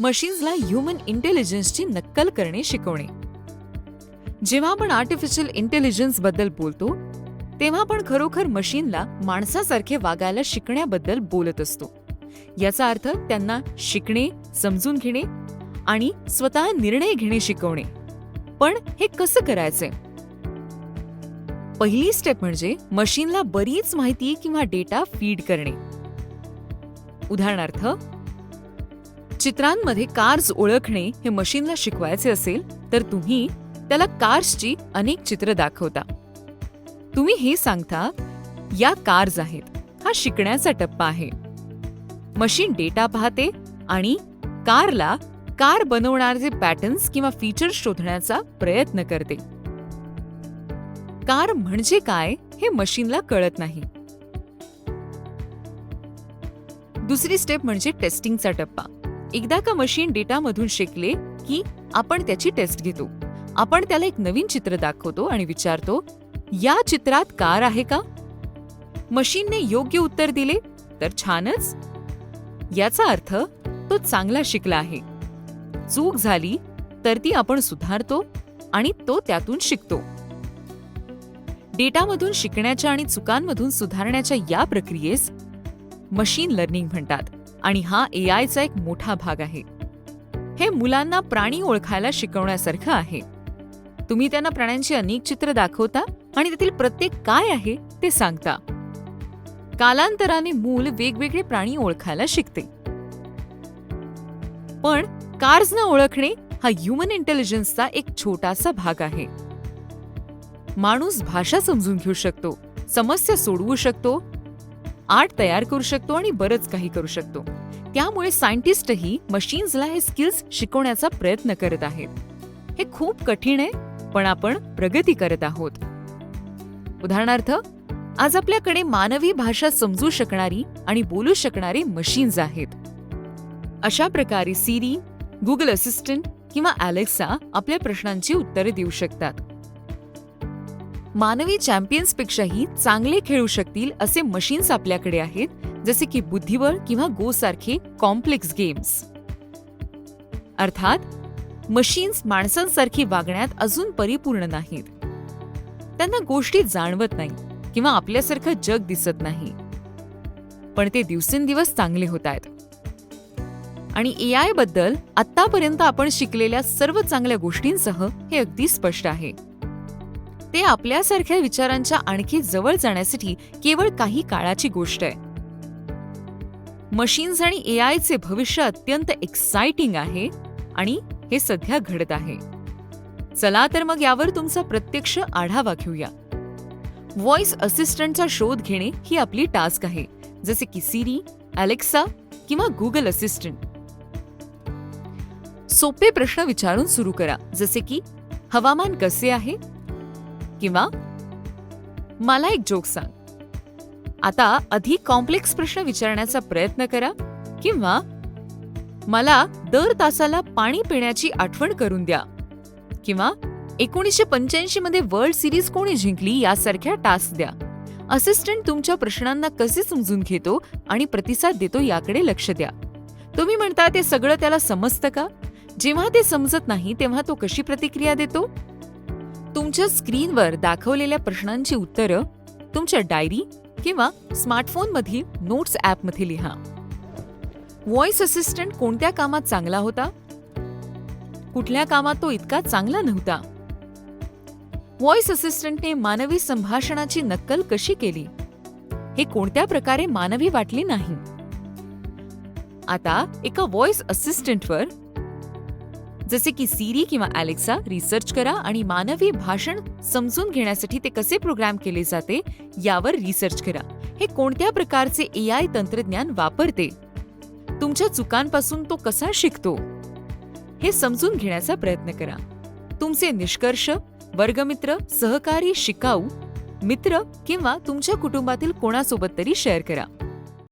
मशीन्सला human इंटेलिजन्सची नक्कल करणे शिकवणे. जेव्हा आपण आर्टिफिशियल इंटेलिजन्सबद्दल बोलतो तेव्हा आपण खरोखर मशीनला माणसासारखे वागायला शिकण्याबद्दल बोलत असतो. याचा अर्थ त्यांना शिकणे समजून घेणे आणि स्वतः निर्णय घेणे शिकवणे. पण हे कसं करायचंय? पहिली स्टेप म्हणजे मशीनला बरीच माहिती किंवा डेटा फीड करणे. उदाहरणार्थ चित्रांमध्ये कार्स ओळखणे हे मशीनला शिकवायचे असेल तर तुम्ही त्याला कार्सची अनेक चित्र दाखवता. तुम्ही हे सांगता या कार्स आहेत. हा शिकण्याचा टप्पा आहे. मशीन डेटा पाहते आणि कारला कार बनवणारे पॅटर्न्स किंवा फीचर्स शोधण्याचा प्रयत्न करते. कार म्हणजे काय हे मशीनला कळत नाही. दुसरी स्टेप म्हणजे टेस्टिंगचा टप्पा. एकदा का मशीन डेटामधून शिकले की आपण त्याची टेस्ट घेतो. आपण त्याला एक नवीन चित्र दाखवतो आणि विचारतो या चित्रात कार आहे का? मशीनने योग्य उत्तर दिले तर छानच. याचा अर्थ तो चांगला शिकला आहे. चूक झाली तर ती आपण सुधारतो आणि तो त्यातून शिकतो. डेटामधून शिकण्याच्या आणि चुकांमधून सुधारण्याच्या या प्रक्रियेस मशीन लर्निंग म्हणतात. आणि हा ए आयचा एक मोठा भाग आहे. हे मुलांना प्राणी ओळखायला शिकवण्यासारखं आहे. तुम्ही त्यांना प्राण्यांची अनेक चित्र दाखवता आणि त्यातील प्रत्येक काय आहे ते सांगता. कालांतराने मूल वेगवेगळे प्राणी ओळखायला शिकते. पण कार्सना ओळखणे हा ह्युमन इंटेलिजन्सचा एक छोटासा भाग आहे. माणूस भाषा समजून घेऊ शकतो समस्या सोडवू शकतो आर्ट तयार करू शकतो आणि बरंच काही करू शकतो. त्यामुळे सायंटिस्टही मशीन्सला हे स्किल्स शिकवण्याचा प्रयत्न करत आहेत. हे खूप कठीण आहे पण आपण प्रगती करत आहोत. उदाहरणार्थ आज आपल्याकडे मानवी भाषा समजू शकणारी आणि बोलू शकणारी मशीन्स आहेत. अशा प्रकारे सिरी गुगल असिस्टंट किंवा अलेक्सा आपल्या प्रश्नांची उत्तरे देऊ शकतात. मानवी चॅम्पियन्सपेक्षाही चांगले खेळू शकतील असे मशीन्स आपल्याकडे आहेत जसे की बुद्धिबळ किंवा गो सारखे कॉम्प्लेक्स गेम्स अर्थात मशीन्स माणसांसारखी वागण्यात अजून परिपूर्ण नाहीत. त्यांना गोष्टी जाणवत नाही किंवा आपल्यासारखं जग दिसत नाही. पण ते दिवसेंदिवस चांगले होत आहेत. आणि ए आयबद्दल आतापर्यंत आपण शिकलेल्या सर्व चांगल्या गोष्टींसह हे अगदी स्पष्ट आहे. ते आपल्यासारख्या विचारांच्या आणखी जवळ जाण्यासाठी केवळ काही काळाची गोष्ट आहे. मशीन्स आणि ए आयचे भविष्य अत्यंत एक्साइटिंग आहे आणि हे सध्या घडत आहे. चला तर मग यावर तुमचा प्रत्यक्ष आढावा घेऊया. व्हॉइस असिस्टंटचा शोध घेणे ही आपली टास्क आहे जसे की सिरी अलेक्सा किंवा गुगल असिस्टंट. सोपे प्रश्न विचारून सुरू करा जसे की हवामान कसे आहे? किंवा मला एक जोक सांग. आता अधिक कॉम्प्लेक्स प्रश्न विचारण्याचा प्रयत्न करा किंवा मला दर तासाला पाणी पिण्याची आठवण करून द्या किंवा एकोणीसशे पंच्याऐंशी मध्ये वर्ल्ड सिरीज कोणी जिंकली यासारख्या टास्क द्या. असिस्टंट तुमच्या प्रश्नांना कसे समजून घेतो आणि प्रतिसाद देतो याकडे लक्ष द्या. तुम्ही म्हणता ते सगळं त्याला समजतं का? जेव्हा ते समजत नाही तेव्हा तो कशी प्रतिक्रिया देतो? तुमच्या स्क्रीनवर दाखवलेल्या प्रश्नांची उत्तरं तुमच्या डायरी किंवा स्मार्टफोनमधील नोट्स ॲपमध्ये लिहा. व्हॉइस असिस्टंट कोणत्या कामात चांगला होता? कुठल्या कामात तो इतका चांगला नव्हता? व्हॉइस असिस्टंटने मानवी संभाषणाची नक्कल कशी केली? हे कोणत्या प्रकारे मानवी वाटले नाही? आता एका व्हॉइस असिस्टंटवर जसे की सिरी किंवा अलेक्सा रिसर्च करा आणि मानवी भाषण समजून घेण्यासाठी ते कसे प्रोग्राम केले जाते यावर रिसर्च करा. हे कोणत्या प्रकारचे ए आय तंत्रज्ञान वापरते? तुमच्या चुकांपासून तो कसा शिकतो? हे समजून घेण्याचा प्रयत्न करा. तुमचे निष्कर्ष वर्गमित्र सहकारी शिकाऊ मित्र किंवा तुमच्या कुटुंबातील कोणासोबत तरी शेअर करा.